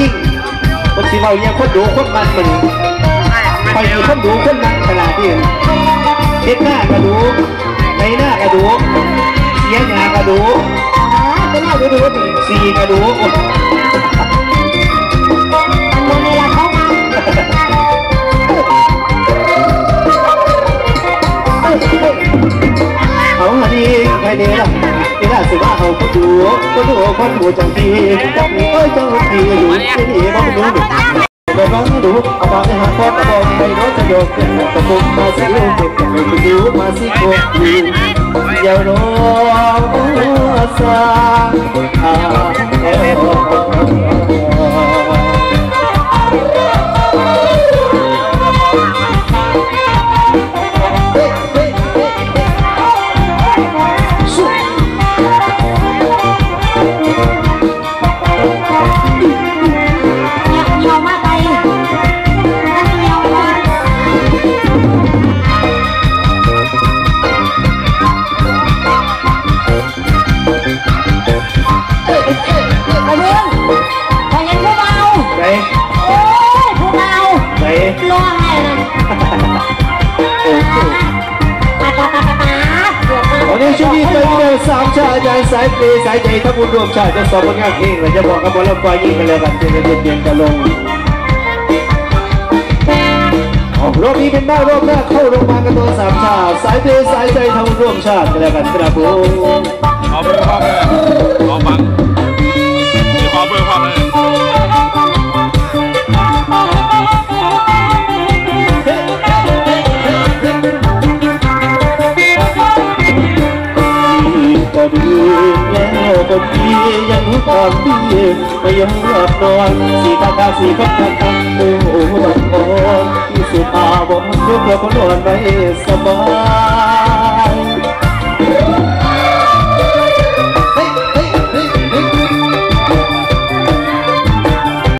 ยิ่งคนสิเว้าเนี่ยคนดูคนมันมันคอยมีคนดูคนมันขนาดที่เฮ็ดหน้ากระดูในหน้ากระดูเสียหน้ากระดูอ๋อเป็นอะไรดูดูดิสีกระดูมันโมในละเขามาเอาหนีใครเนี่ย ล่ะนี่ล่ะสิว่าเอาคนดูคนดูคนดูจังดีจังเอ้ยจังดีอยู่ที่นี่บ่ดูไปฟังดูเอาปางให้หาพ่อตะบอกไปรถจะโยกเป็นตะบุกมาสิลูกเด็กไปดูมาสิโกดูอย่ารอสา ไหนรอให้นั่นโอ้โหปาปาปาปาปาเกือบมาวันนี้ช่วงนี้เป็นเดือนสามชาติใจสายเปย์สายใจทั้งบุญรวมชาติจะสอบผลงานเพลงเราจะบอกกับบอลลูนยิงกันเลยกันเย็นเย็นกันลงรอบนี้เป็นบ้ารอบแรกเข้าโรงพยาบาลกันตัวสามชาติสายเปย์สายใจทั้งบุญรวมชาติกันเลยกันครับผมขอบอร์พ่อเลยขอฟัง ดีแล้วก็ดียังความดีก็ยังรับนอนสีกาตาสีกพักตังมือโอ้บังบอนที่สุดตาบอกเพื่อคนนอนไปสบาย